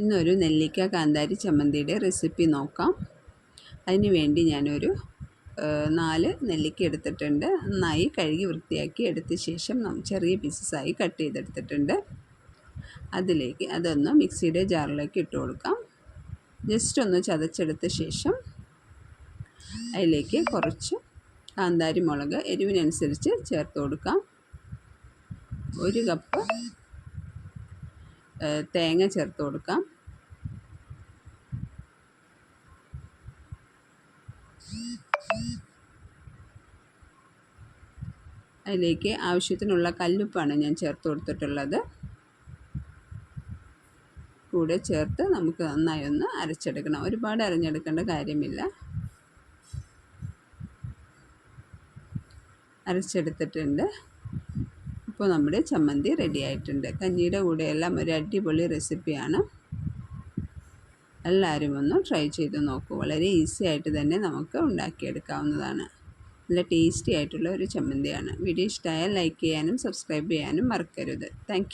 ഇന്നൊരു നെല്ലിക്ക കാന്താരി ചമ്മന്തിയുടെ റെസിപ്പി നോക്കാം. അതിന് വേണ്ടി ഞാനൊരു നാല് നെല്ലിക്ക എടുത്തിട്ടുണ്ട്. നന്നായി കഴുകി വൃത്തിയാക്കി എടുത്ത ശേഷം ചെറിയ പീസസായി കട്ട് ചെയ്തെടുത്തിട്ടുണ്ട്. അതിലേക്ക് അതൊന്ന് മിക്സിയുടെ ജാറിലേക്ക് ഇട്ട് കൊടുക്കാം. ജസ്റ്റ് ഒന്ന് ചതച്ചെടുത്ത ശേഷം അതിലേക്ക് കുറച്ച് കാന്താരി മുളക് എരിവിനനുസരിച്ച് ചേർത്ത് കൊടുക്കാം. ഒരു കപ്പ് തേങ്ങ ചേർത്ത് കൊടുക്കാം. അതിലേക്ക് ആവശ്യത്തിനുള്ള കല്ലുപ്പാണ് ഞാൻ ചേർത്ത് കൊടുത്തിട്ടുള്ളത്. കൂടെ ചേർത്ത് നമുക്ക് നന്നായി ഒന്ന് അരച്ചെടുക്കണം. ഒരുപാട് അരഞ്ഞെടുക്കേണ്ട കാര്യമില്ല. അരച്ചെടുത്തിട്ടുണ്ട്. ഇപ്പോൾ നമ്മുടെ ചമ്മന്തി റെഡി ആയിട്ടുണ്ട്. കഞ്ഞിയുടെ കൂടെയെല്ലാം ഒരു അടിപൊളി റെസിപ്പിയാണ് എല്ലാവരും ഒന്ന് ട്രൈ ചെയ്ത് നോക്കൂ. വളരെ ഈസി ആയിട്ട് തന്നെ നമുക്ക് ഉണ്ടാക്കിയെടുക്കാവുന്നതാണ്. നല്ല ടേസ്റ്റി ആയിട്ടുള്ള ഒരു ചമ്മന്തിയാണ്. വീഡിയോ ഇഷ്ടമായാൽ ലൈക്ക് ചെയ്യാനും സബ്സ്ക്രൈബ് ചെയ്യാനും മറക്കരുത്. താങ്ക്